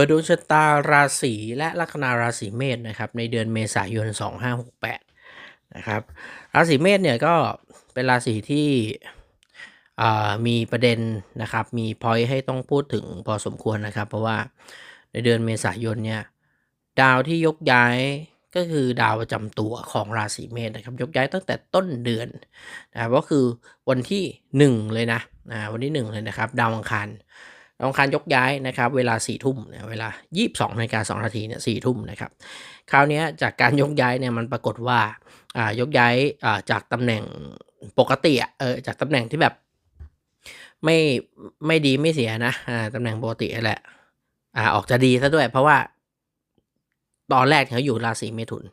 ปิดดวงชะตาราศีและลัคนาราศีเมษนะครับในเดือนเมษายน 2568นะครับราศีเมษเนี่ยก็เป็นราศีที่มีประเด็นนะครับมีพอยให้ต้องพูดถึงพอสมควรนะครับ เพราะว่าในเดือนเมษายนเนี่ยดาวที่ยกย้ายก็คือดาวประจำตัวของราศีเมษนะครับยกย้ายตั้งแต่ต้นเดือนนะครับก็คือวันที่ 1 เลยนะวันที่ 1 เลยนะครับ ดาวอังคาร องคารยกย้ายนะครับเวลา4ี่ทุ่มเนี่ยเวลา 22นาฬิกาสนาทีเนี่ยสี่ทุ่มนะครับคราวนี้จากการยกย้ายเนี่ยมันปรากฏว่าายกย้ายาจากตำแหน่งปกติอะเออจากตำแหน่งที่แบบไม่ไม่ดีไม่เสียนะอ่าตำแหน่งปกติแหละอ่าออกจะดีซะด้วย เพราะว่า ตอนแรกเขาอยู่ราศีเมถุน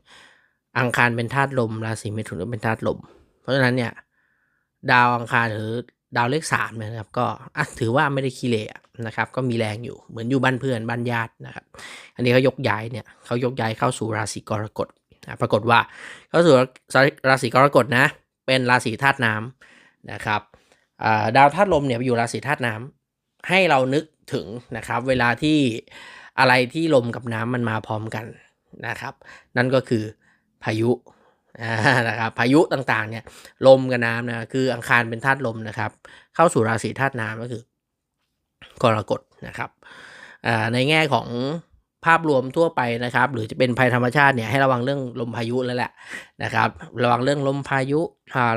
อังคารเป็นธาตุลม ราศีเมถุนก็เป็นธาตุลม เพราะฉะนั้นเนี่ย ดาวอังคารหรือ ดาวเลขสามเนี่ยนะครับก็ถือว่าไม่ได้ขี้เละนะครับ ก็มีแรงอยู่เหมือนอยู่บ้านเพื่อนบ้านญาตินะครับ อันนี้เขายกย้ายเนี่ยเขายกย้ายเข้าสู่ราศีกรกฎนะปรากฏว่าเข้าสู่ราศีกรกฎนะ เป็นราศีธาตุน้ำนะครับดาวธาตุลมเนี่ยอยู่ราศีธาตุน้ำให้เรานึกถึงนะครับ เวลาที่อะไรที่ลมกับน้ำมันมาพร้อมกันนะครับ นั่นก็คือพายุ นะครับพายุต่างๆเนี่ยลมกับน้ำนะคืออังคารเป็นธาตุลมนะครับ เข้าสู่ราศีธาตุน้ำก็คือกรกฎนะครับอ่าในแง่ของภาพรวมทั่วไปนะครับ หรือจะเป็นภัยธรรมชาติเนี่ยให้ระวังเรื่องลมพายุแล้วแหละนะครับ ระวังเรื่องลมพายุ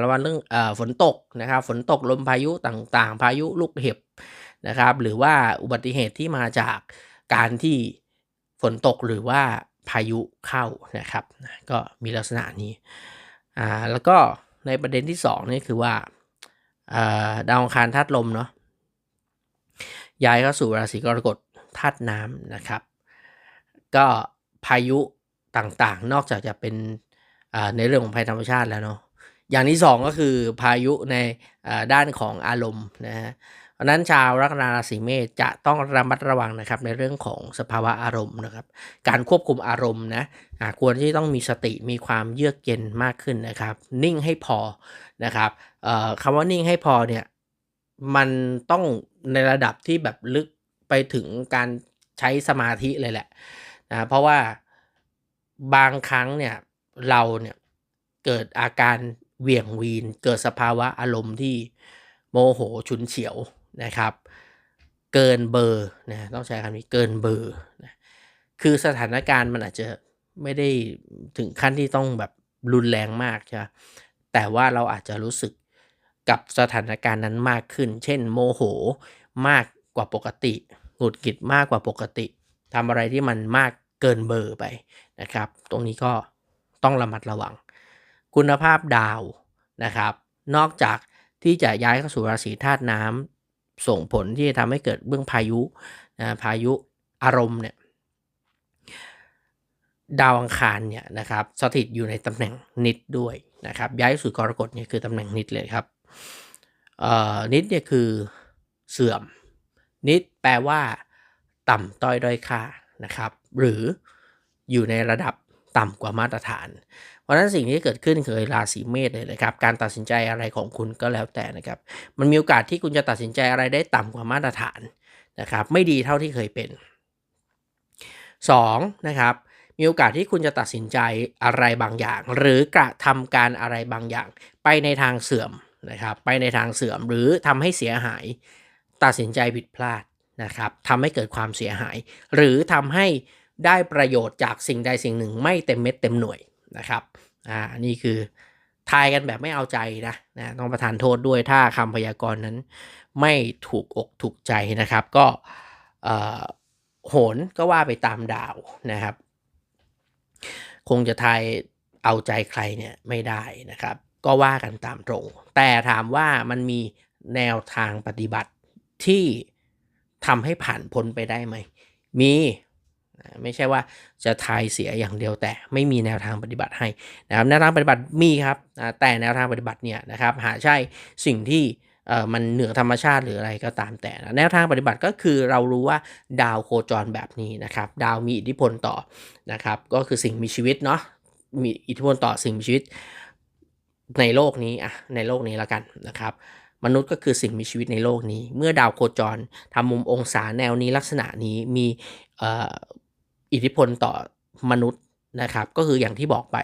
ระวังเรื่องเอ่อฝนตกนะครับ ฝนตกลมพายุต่างๆ พายุลูกเห็บนะครับ หรือว่าอุบัติเหตุที่มาจากการที่ฝนตกหรือว่า พายุเข้านะครับ ก็มีลักษณะนี้อ่าแล้วก็ในประเด็นที่สองนี่คือว่าดาวอังคารธาตุลมเนาะย้ายเข้าสู่ราศีกรกฎธาตุน้ำนะครับ ก็พายุต่างๆ นอกจากจะเป็นในเรื่องของภัยธรรมชาติแล้วเนาะ อย่างที่สองก็คือพายุในด้านของอารมณ์นะฮะเพราะนั้นชาวลัคนาราศีเมษจะต้องระมัดระวังนะครับในเรื่องของสภาวะอารมณ์นะครับ การควบคุมอารมณ์นะควรที่ต้องมีสติมีความเยือกเย็นมากขึ้นนะครับ นิ่งให้พอนะครับคำว่านิ่งให้พอเนี่ยมันต้องในระดับที่แบบลึกไปถึงการใช้สมาธิเลยแหละนะเพราะว่าบางครั้งเนี่ยเราเนี่ยเกิดอาการ เวียงวีน เกิดสภาวะอารมณ์ที่โมโหฉุนเฉียวนะครับ เกินเบอร์นะต้องใช้คำนี้เกินเบอร์นะคือสถานการณ์มันอาจจะไม่ได้ถึงขั้นที่ต้องแบบรุนแรงมากใช่แต่ว่าเราอาจจะรู้สึกกับสถานการณ์นั้นมากขึ้น เช่น โมโหมากกว่าปกติ หงุดหงิดมากกว่าปกติทำอะไรที่มันมากเกินเบอร์ไปนะครับ ตรงนี้ก็ต้องระมัดระวัง คุณภาพดาวนะครับ นอกจากที่จะย้ายเข้าสู่ราศีธาตุน้ำส่งผลที่จะทำให้เกิดเบื้องพายุนะพายุอารมณ์เนี่ยดาวอังคารเนี่ยนะครับสถิตอยู่ในตำแหน่งนิดด้วยนะครับ ย้ายสู่กรกฎเนี่ยคือตำแหน่งนิดเลยครับเออนิดเนี่ยคือเสื่อม นิดแปลว่าต่ำต้อยด้อยค่านะครับ หรืออยู่ในระดับต่ำกว่ามาตรฐาน ราะฉะนั้นสิ่งที่เกิดขึ้นคือราศีเมษเลยนะครับ การตัดสินใจอะไรของคุณก็แล้วแต่นะครับ มันมีโอกาสที่คุณจะตัดสินใจอะไรได้ต่ำกว่ามาตรฐานนะครับ ไม่ดีเท่าที่เคยเป็น 2. นะครับ มีโอกาสที่คุณจะตัดสินใจอะไรบางอย่าง หรือกระทำการอะไรบางอย่าง ไปในทางเสื่อมนะครับ ไปในทางเสื่อมหรือทำให้เสียหาย ตัดสินใจผิดพลาดนะครับทำให้เกิดความเสียหาย หรือทำให้ได้ประโยชน์จากสิ่งใดสิ่งหนึ่งไม่เต็มเม็ดเต็มหน่วย นะครับอ่านี่คือทายกันแบบไม่เอาใจนะนะต้องประทานโทษด้วยถ้าคำพยากรณ์นั้นไม่ถูกอกถูกใจนะครับ ก็โหนก็ว่าไปตามดาวนะครับ คงจะทายเอาใจใครเนี่ยไม่ได้นะครับ ก็ว่ากันตามตรง แต่ถามว่ามันมีแนวทางปฏิบัติที่ทำให้ผ่านพ้นไปได้ไหม มี ไม่ใช่ว่าจะทายเสียอย่างเดียวแต่ไม่มีแนวทางปฏิบัติให้นะครับแนวทางปฏิบัติมีครับแต่แนวทางปฏิบัติเนี่ยนะครับหาใช่สิ่งที่มันเหนือธรรมชาติหรืออะไรก็ตามแต่นะแนวทางปฏิบัติก็คือเรารู้ว่าดาวโคจรแบบนี้นะครับ ดาวมีอิทธิพลต่อนะครับ ก็คือสิ่งมีชีวิตเนาะมีอิทธิพลต่อสิ่งมีชีวิตในโลกนี้อะในโลกนี้แล้วกันนะครับ มนุษย์ก็คือสิ่งมีชีวิตในโลกนี้ เมื่อดาวโคจรทำมุมองศาแนวนี้ลักษณะนี้มี อิทธิพลต่อมนุษย์นะครับ ก็คืออย่างที่บอกไป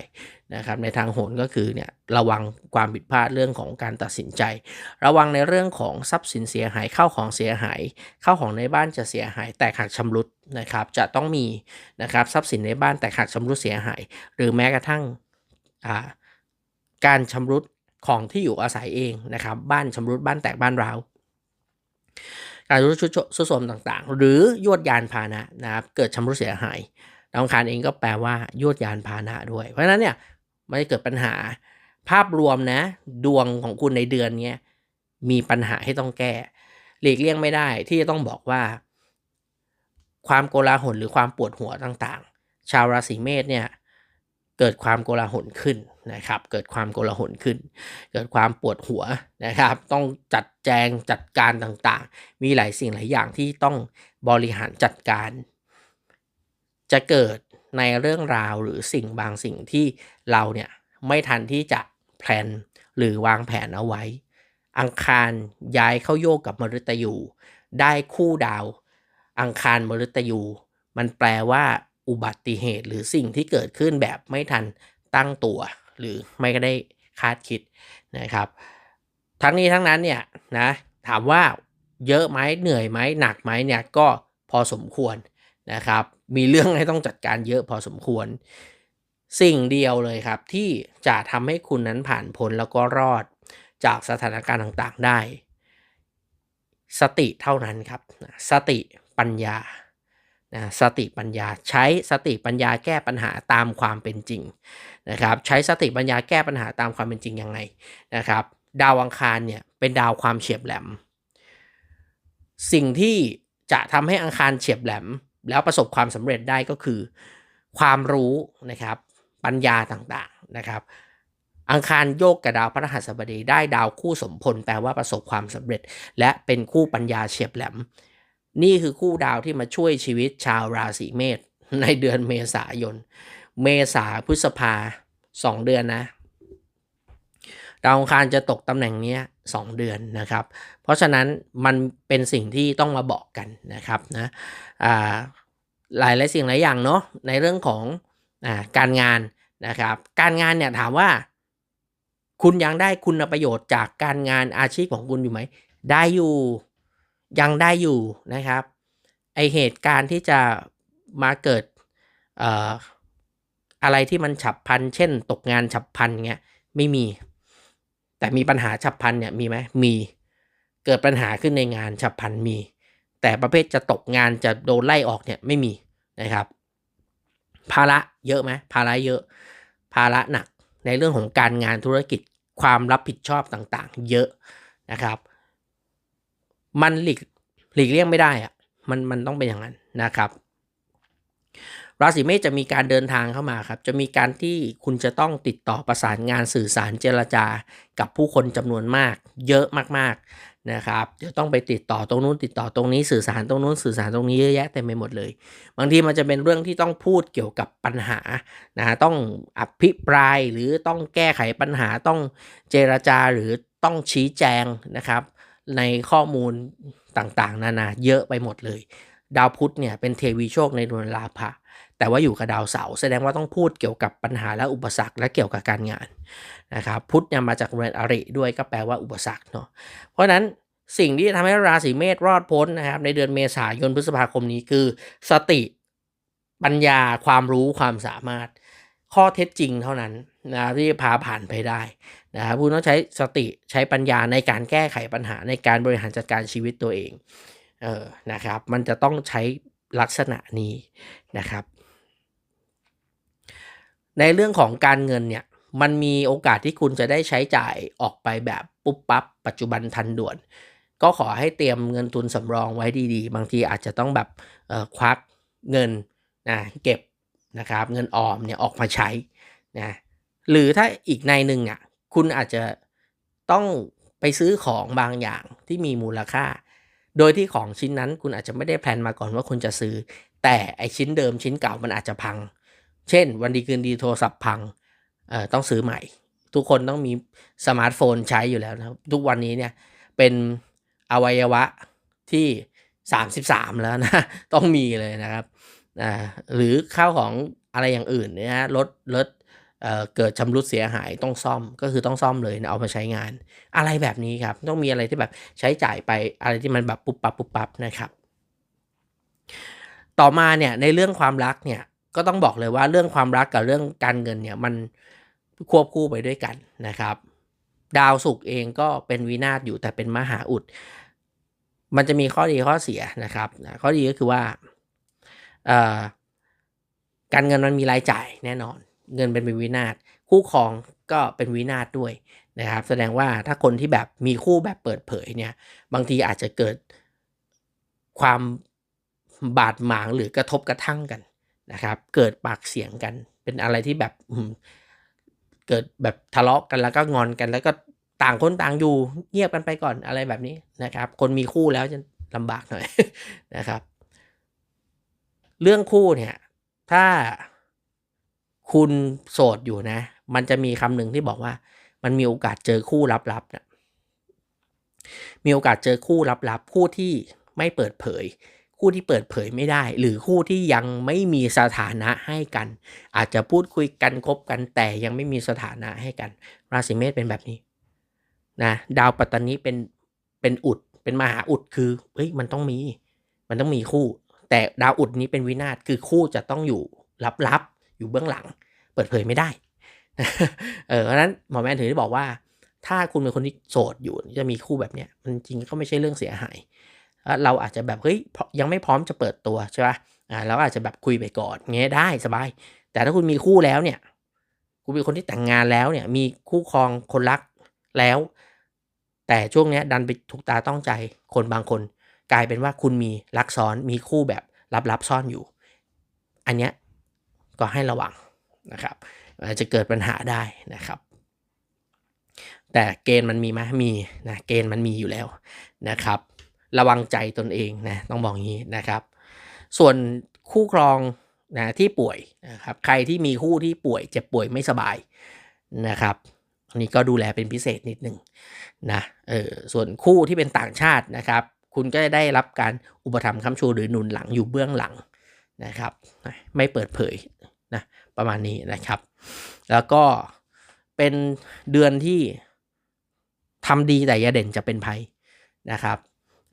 นะครับในทางโหรก็คือเนี่ยระวังความผิดพลาดเรื่องของการตัดสินใจ ระวังในเรื่องของทรัพย์สินเสียหายเข้าของเสียหายเข้าของในบ้านจะเสียหายแตกหักชำรุดนะครับจะต้องมีนะครับทรัพย์สินในบ้านแตกหักชำรุดเสียหาย หรือแม้กระทั่งาการชำรุดของที่อยู่อาศัยเองนะครับบ้านชำรุดบ้านแตกบ้านร้าว การรุดชุดสุดโทมต่างๆ หรือยวดยานพาหนะนะครับเกิดชำรุดเสียหายดาวอังคารเองก็แปลว่ายวดยานพาหนะด้วย เพราะฉะนั้นเนี่ยมันจะเกิดปัญหาภาพรวมนะ ดวงของคุณในเดือนนี้มีปัญหาให้ต้องแก้หลีกเลี่ยงไม่ได้ที่จะต้องบอกว่า ความโกลาหลหรือความปวดหัวต่างๆ ชาวราศีเมษเนี่ย เกิดความโกลาหลขึ้นนะครับ เกิดความโกลาหลขึ้น เกิดความปวดหัวนะครับ ต้องจัดแจงจัดการต่างๆ มีหลายสิ่งหลายอย่างที่ต้องบริหารจัดการ จะเกิดในเรื่องราวหรือสิ่งบางสิ่งที่เราเนี่ยไม่ทันที่จะแพลนหรือวางแผนเอาไว้ อังคารย้ายเข้าโยกกับมฤตยู ได้คู่ดาว อังคารมฤตยู มันแปลว่า อุบัติเหตุ หรือสิ่งที่เกิดขึ้นแบบไม่ทันตั้งตัว หรือไม่ได้คาดคิดนะครับ ทั้งนี้ทั้งนั้นเนี่ยนะถามว่าเยอะไหมเหนื่อยไหมหนักไหมเนี่ยก็พอสมควรนะครับ มีเรื่องให้ต้องจัดการเยอะพอสมควร สิ่งเดียวเลยครับที่จะทำให้คุณนั้นผ่านพ้นแล้วก็รอดจากสถานการณ์ต่างๆได้ สติเท่านั้นครับ สติปัญญา สติปัญญาใช้สติปัญญาแก้ปัญหาตามความเป็นจริงนะครับใช้สติปัญญาแก้ปัญหาตามความเป็นจริงยังไงนะครับ ดาวอังคารเนี่ยเป็นดาวความเฉียบแหลม สิ่งที่จะทำให้อังคารเฉียบแหลม แล้วประสบความสำเร็จได้ก็คือ ความรู้นะครับปัญญาต่างๆนะครับ อังคารโยกกับดาวพระหัสบดีได้ดาวคู่สมพลแปลว่าประสบความสำเร็จ และเป็นคู่ปัญญาเฉียบแหลม นี่คือคู่ดาวที่มาช่วยชีวิตชาวราศีเมษในเดือนเมษายน เมษาพฤษภาสองเดือนนะ ดาวองคารจะตกตำแหน่งนี้สองเดือนนะครับ เพราะฉะนั้นมันเป็นสิ่งที่ต้องมาบอกกันนะครับนะหลายหลายสิ่งหลายอย่างเนาะในเรื่องของอการงานนะครับ การงานเนี่ยถามว่า คุณยังได้คุณประโยชน์จากการงานอาชีพของคุณอยู่ไหม ได้อยู่ ยังได้อยู่นะครับ ไอเหตุการณ์ที่จะมาเกิดเอ่ออะไรที่มันฉับพลัน เช่น ตกงานฉับพลันเงี้ยไม่มี แต่มีปัญหาฉับพลันเนี่ยมีไหมมี เกิดปัญหาขึ้นในงานฉับพลันมี แต่ประเภทจะตกงานจะโดนไล่ออกเนี่ยไม่มีนะครับ ภาระเยอะไหมภาระเยอะ ภาระหนักในเรื่องของการงานธุรกิจความรับผิดชอบต่างๆ เยอะนะครับ มันหลีกหลีกเลี่ยงไม่ได้อะมันมันต้องเป็นอย่างนั้นนะครับ ราศีเมษจะมีการเดินทางเข้ามาครับ จะมีการที่คุณจะต้องติดต่อประสานงานสื่อสารเจรจา กับผู้คนจำนวนมาก เยอะมากๆนะครับจะต้องไปติดต่อตรงนู้นติดต่อตรงนี้สื่อสารตรงนู้นสื่อสารตรงนี้เยอะแยะเต็มไปหมดเลย บางทีมันจะเป็นเรื่องที่ต้องพูดเกี่ยวกับปัญหานะต้องอภิปรายหรือต้องแก้ไขปัญหาต้องเจรจาหรือต้องชี้แจงนะครับ ในข้อมูลต่างๆ นานาเยอะไปหมดเลย ดาวพุธเนี่ยเป็นเทวีโชคในดวงลาภะแต่ว่าอยู่กับดาวเสาร์แสดงว่าต้องพูดเกี่ยวกับปัญหาและอุปสรรคและเกี่ยวกับการงานนะครับพุธเนี่ยมาจากเรือนอริด้วยก็แปลว่าอุปสรรคเนาะเพราะฉะนั้นสิ่งที่ทำให้ราศีเมษรอดพ้นนะครับในเดือนเมษายนพฤษภาคมนี้คือ สติปัญญาความรู้ความสามารถ ข้อเท็จจริงเท่านั้นนะที่พาผ่านไปได้นะครับคุณต้องใช้สติใช้ปัญญาในการแก้ไขปัญหาในการบริหารจัดการชีวิตตัวเองเออนะครับ มันจะต้องใช้ลักษณะนี้นะครับ ในเรื่องของการเงินเนี่ยมันมีโอกาสที่คุณจะได้ใช้จ่ายออกไปแบบปุ๊บปั๊บปัจจุบันทันด่วน ก็ขอให้เตรียมเงินทุนสำรองไว้ดีๆ บางทีอาจจะต้องแบบควักเงินนะเก็บ นะครับ เงินออมเนี่ยออกมาใช้นะหรือถ้าอีกในหนึ่งอะคุณอาจจะต้องไปซื้อของบางอย่างที่มีมูลค่า โดยที่ของชิ้นนั้นคุณอาจจะไม่ได้แพลนมาก่อนว่าคุณจะซื้อ แต่ไอชิ้นเดิมชิ้นเก่ามันอาจจะพัง เช่น วันดีคืนดีโทรศัพท์พังเอ่อต้องซื้อใหม่ ทุกคนต้องมีสมาร์ทโฟนใช้อยู่แล้วนะทุกวันนี้เนี่ยเป็นอวัยวะที่ 33 แล้วนะ ต้องมีเลยนะครับ อ่าหรือข้าวของอะไรอย่างอื่นนี่ยฮะรถรถเเกิดชำรุดเสียหายต้องซ่อมก็คือต้องซ่อมเลยนะเอามาใช้งาน อะไรแบบนี้ครับ ต้องมีอะไรที่แบบใช้จ่ายไปอะไรที่มันแบบปุ๊บปับปุ๊บปับนะครับ ต่อมาเนี่ยในเรื่องความรักเนี่ยก็ต้องบอกเลยว่าเรื่องความรักกับเรื่องการเงินเนี่ยมันควบคู่ไปด้วยกันนะครับ ดาวศุกร์เองก็เป็นวินาศอยู่แต่เป็นมหาอุด มันจะมีข้อดีข้อเสียนะครับข้อดีก็คือว่า การเงินมันมีรายจ่ายแน่นอน เงินเป็นวินาศคู่ครองก็เป็นวินาศด้วยนะครับ แสดงว่าถ้าคนที่แบบมีคู่แบบเปิดเผยเนี่ย บางทีอาจจะเกิดความบาดหมางหรือกระทบกระทั่งกันนะครับ เกิดปากเสียงกัน เป็นอะไรที่แบบเกิดแบบทะเลาะกันแล้วก็งอนกันแล้วก็ต่างคนต่างอยู่เงียบกันไปก่อนอะไรแบบนี้นะครับ คนมีคู่แล้วจะลำบากหน่อยนะครับ เรื่องคู่เนี่ย ถ้าคุณโสดอยู่นะ มันจะมีคำหนึ่งที่บอกว่า มันมีโอกาสเจอคู่ลับๆนะมีโอกาสเจอคู่ลับๆคู่ที่ไม่เปิดเผย คู่ที่เปิดเผยไม่ได้ หรือคู่ที่ยังไม่มีสถานะให้กัน อาจจะพูดคุยกันคบกันแต่ยังไม่มีสถานะให้กัน ราศีเมษเป็นแบบนี้นะดาวปัตตานีเป็นเป็นอุดเป็นมหาอุดคือเฮ้ยมันต้องมี มันต้องมีคู่ แต่ดาวอุดนี้เป็นวินาศคือคู่จะต้องอยู่ลับๆ อยู่เบื้องหลัง เปิดเผยไม่ได้เออเพราะนั้นหมอแม่ถึงได้บอกว่า ถ้าคุณเป็นคนที่โสดอยู่จะมีคู่แบบเนี้ยมันจริงก็ไม่ใช่เรื่องเสียหายเราอาจจะแบบเฮ้ยยังไม่พร้อมจะเปิดตัวใช่ป่ะอ่าเราอาจจะแบบคุยไปก่อนเงี้ยได้สบาย แต่ถ้าคุณมีคู่แล้วเนี่ย คุณเป็นคนที่แต่งงานแล้วเนี่ย มีคู่ครองคนรักแล้ว แต่ช่วงเนี้ยดันไปถูกตาต้องใจคนบางคน กลายเป็นว่าคุณมีรักซ้อนมีคู่แบบลับๆซ่อนอยู่ อันเนี้ยก็ให้ระวังนะครับอาจจะเกิดปัญหาได้นะครับ แต่เกณฑ์มันมีไหมมีนะเกณฑ์มันมีอยู่แล้วนะครับ ระวังใจตนเองนะต้องบอกงี้นะครับ ส่วนคู่ครองนะที่ป่วยนะครับใครที่มีคู่ที่ป่วยเจ็บป่วยไม่สบายนะครับอันนี้ก็ดูแลเป็นพิเศษนิดหนึ่งนะเออส่วนคู่ที่เป็นต่างชาตินะครับ คุณก็จะได้รับการอุปถัมภ์ค้ำชูหรือหนุนหลังอยู่เบื้องหลังนะครับ ไม่เปิดเผยนะประมาณนี้นะครับ แล้วก็เป็นเดือนที่ทำดีแต่อย่าเด่นจะเป็นภัยนะครับ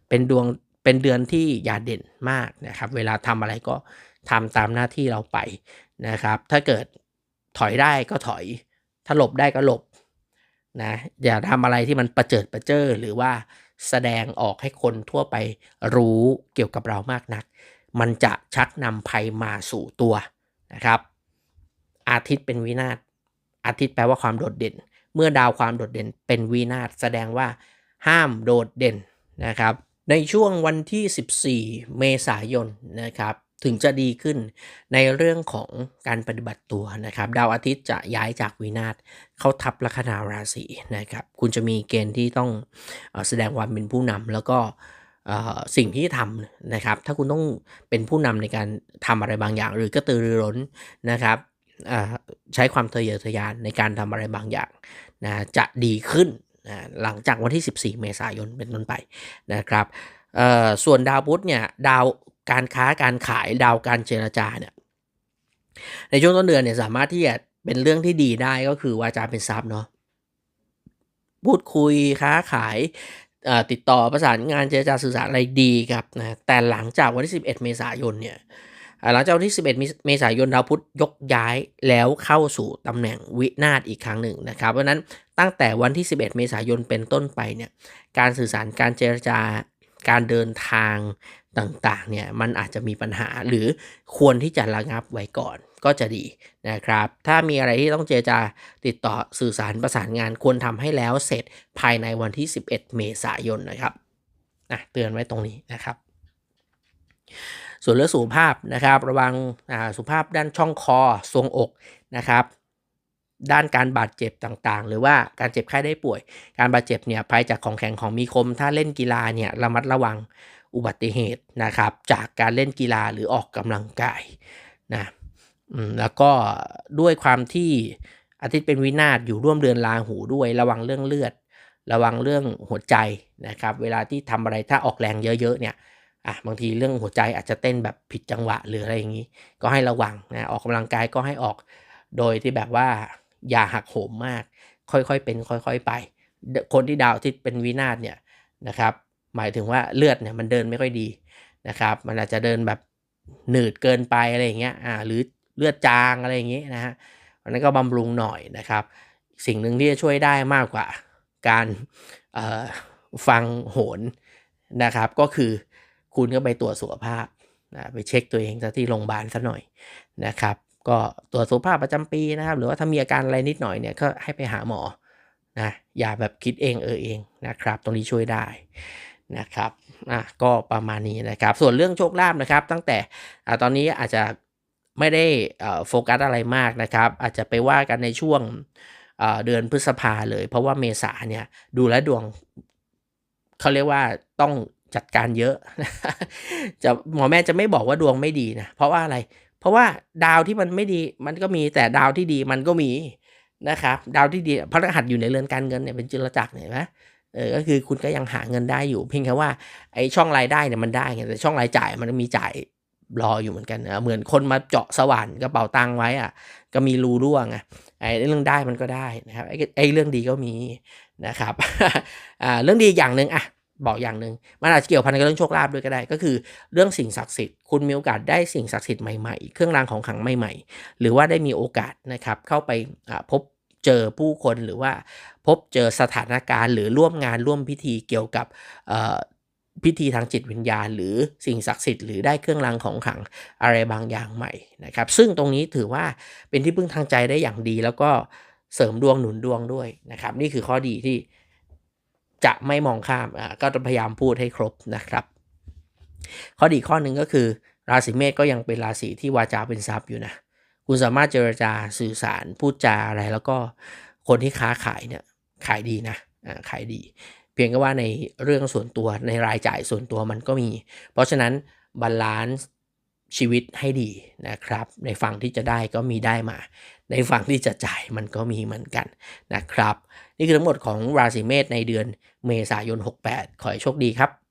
เป็นดวงเป็นเดือนที่อย่าเด่นมากนะครับ เวลาทำอะไรก็ทำตามหน้าที่เราไปนะครับ ถ้าเกิดถอยได้ก็ถอยถ้าหลบได้ก็หลบนะอย่าทำอะไรที่มันประเจิดประเจ้อหรือว่า แสดงออกให้คนทั่วไปรู้เกี่ยวกับเรามากนัก มันจะชักนำภัยมาสู่ตัวนะครับ อาทิตย์เป็นวินาศอาทิตย์แปลว่าความโดดเด่น เมื่อดาวความโดดเด่นเป็นวินาศแสดงว่า ห้ามโดดเด่นนะครับ ในช่วงวันที่ 14 เมษายนนะครับ ถึงจะดีขึ้นในเรื่องของการปฏิบัติตัวนะครับ ดาวอาทิตย์จะย้ายจากวินาศเข้าทับลัคนาราศีนะครับ คุณจะมีเกณฑ์ที่ต้องแสดงความเป็นผู้นำแล้วก็สิ่งที่ทำนะครับ ถ้าคุณต้องเป็นผู้นำในการทำอะไรบางอย่าง หรือกระตือรือร้นนะครับใช้ความทะเยอทะยานในการทำอะไรบางอย่างนะจะดีขึ้นนะหลังจากวันที่ 14 เมษายนเป็นต้นไปนะครับส่วนดาวพุธเนี่ยดาว การค้าการขายดาวการเจรจาเนี่ยในช่วงต้นเดือนเนี่ยสามารถที่จะเป็นเรื่องที่ดีได้ก็คือวาจาเป็นทรัพย์เนาะพูดคุยค้าขายติดต่อประสานงานเจรจาสื่อสารอะไรดีครับนะแต่หลังจากวันที่ 11 เมษายนเนี่ยหลังจากวันที่ 11 เมษายนดาวพุธยกย้ายแล้วเข้าสู่ตำแหน่งวินาศอีกครั้งหนึ่งนะครับเพราะนั้นตั้งแต่วันที่ 11 เมษายนเป็นต้นไปเนี่ยการสื่อสารการเจรจา การเดินทางต่างๆเนี่ยมันอาจจะมีปัญหาหรือควรที่จะระงับไว้ก่อนก็จะดีนะครับ ถ้ามีอะไรที่ต้องเจรจาติดต่อสื่อสารประสานงานควรทำให้แล้วเสร็จภายในวันที่ 11 เมษายนนะครับนะเตือนไว้ตรงนี้นะครับ ส่วนเรื่องสุขภาพนะครับ ระวังสุขภาพด้านช่องคอทรงอกนะครับ ด้านการบาดเจ็บต่างๆ หรือว่าการเจ็บไข้ได้ป่วย การบาดเจ็บเนี่ยภัยจากของแข็งของมีคม ถ้าเล่นกีฬาเนี่ยระมัดระวังอุบัติเหตุนะครับ จากการเล่นกีฬาหรือออกกำลังกายนะแล้วก็ด้วยความที่อาทิตย์เป็นวินาศอยู่ร่วมเดือนลาหูด้วยระวังเรื่องเลือด ระวังเรื่องหัวใจนะครับ เวลาที่ทำอะไรถ้าออกแรงเยอะๆเนี่ยอะบางทีเรื่องหัวใจอาจจะเต้นแบบผิดจังหวะหรืออะไรอย่างนี้ ก็ให้ระวังนะออกกำลังกายก็ให้ออกโดยที่แบบว่า อย่าหักโหมมาก ค่อยๆเป็นค่อยๆไป คนที่ดาวที่เป็นวินาศเนี่ยนะครับหมายถึงว่าเลือดเนี่ยมันเดินไม่ค่อยดีนะครับมันอาจจะเดินแบบหนืดเกินไปอะไรอย่างเงี้ยอ่าหรือเลือดจางอะไรอย่างเงี้ยนะฮะอันนั้นก็บำรุงหน่อยนะครับ สิ่งหนึ่งที่จะช่วยได้มากกว่าการฟังโหนนะครับ ก็คือคุณก็ไปตรวจสุขภาพนะไปเช็คตัวเองที่โรงพยาบาลซะหน่อยนะครับ ก็ตรวจสุขภาพประจำปีนะครับ หรือว่าถ้ามีอาการอะไรนิดหน่อยเนี่ยก็ให้ไปหาหมอนะอย่าแบบคิดเองเออเองนะครับ ตรงนี้ช่วยได้นะครับอะก็ประมาณนี้นะครับ ส่วนเรื่องโชคลาภนะครับ ตั้งแต่อตอนนี้อาจจะไม่ได้โฟกัสอะไรมากนะครับ อาจจะไปว่ากันในช่วงเดือนพฤษภาเลย เพราะว่าเมษาเนี่ยดูแลดวงเขาเรียกว่าต้องจัดการเยอะจะหมอแม่จะไม่บอกว่าดวงไม่ดีนะเพราะว่าอะไร เพราะว่าดาวที่มันไม่ดีมันก็มีแต่ดาวที่ดีมันก็มีนะครับ ดาวที่ดีพระรหัสอยู่ในเรือนการเงินเนี่ยเป็นจุลจักรเห็นไหมเออก็คือคุณก็ยังหาเงินได้อยู่ เพียงแค่ว่าไอ้ช่องรายได้เนี่ยมันได้แต่ช่องรายจ่ายมันมีจ่ายรออยู่เหมือนกันนะเหมือนคนมาเจาะสว่านกระเป๋าตังค์ไว้อะ ก็มีรูรั่วไงไอ้เรื่องได้มันก็ได้นะครับไอ้ไอ้เรื่องดีก็มีนะครับอ่าเรื่องดีอย่างหนึ่งอะ บอกอย่างหนึ่งมันอาจจะเกี่ยวพันกับเรื่องโชคลาภด้วยก็ได้ ก็คือเรื่องสิ่งศักดิ์สิทธิ์คุณมีโอกาสได้สิ่งศักดิ์สิทธิ์ใหม่ๆ เครื่องรางของขลังใหม่ๆ หรือว่าได้มีโอกาสนะครับเข้าไปพบเจอผู้คนหรือว่าพบเจอสถานการณ์ หรือร่วมงานร่วมพิธีเกี่ยวกับพิธีทางจิตวิญญาณ หรือสิ่งศักดิ์สิทธิ์หรือได้เครื่องรางของขลังอะไรบางอย่างใหม่นะครับ ซึ่งตรงนี้ถือว่าเป็นที่พึ่งทางใจได้อย่างดี แล้วก็เสริมดวงหนุนดวงด้วยนะครับ นี่คือข้อดีที่ จะไม่มองข้ามอ่าก็พยายามพูดให้ครบนะครับ ข้อดีข้อหนึ่งก็คือ ราศีเมษก็ยังเป็นราศีที่วาจาเป็นทรัพย์อยู่นะคุณสามารถเจรจาสื่อสารพูดจาอะไร แล้วก็คนที่ค้าขายเนี่ยขายดีนะอ่าขายดี เพียงแค่ว่าในเรื่องส่วนตัวในรายจ่ายส่วนตัวมันก็มี เพราะฉะนั้นบาลานซ์ชีวิตให้ดีนะครับ ในฝั่งที่จะได้ก็มีได้มา ในฝั่งที่จะจ่ายมันก็มีเหมือนกันนะครับ นี่คือทั้งหมดของราศีเมษในเดือนเมษายน 68 ขอให้โชคดีครับ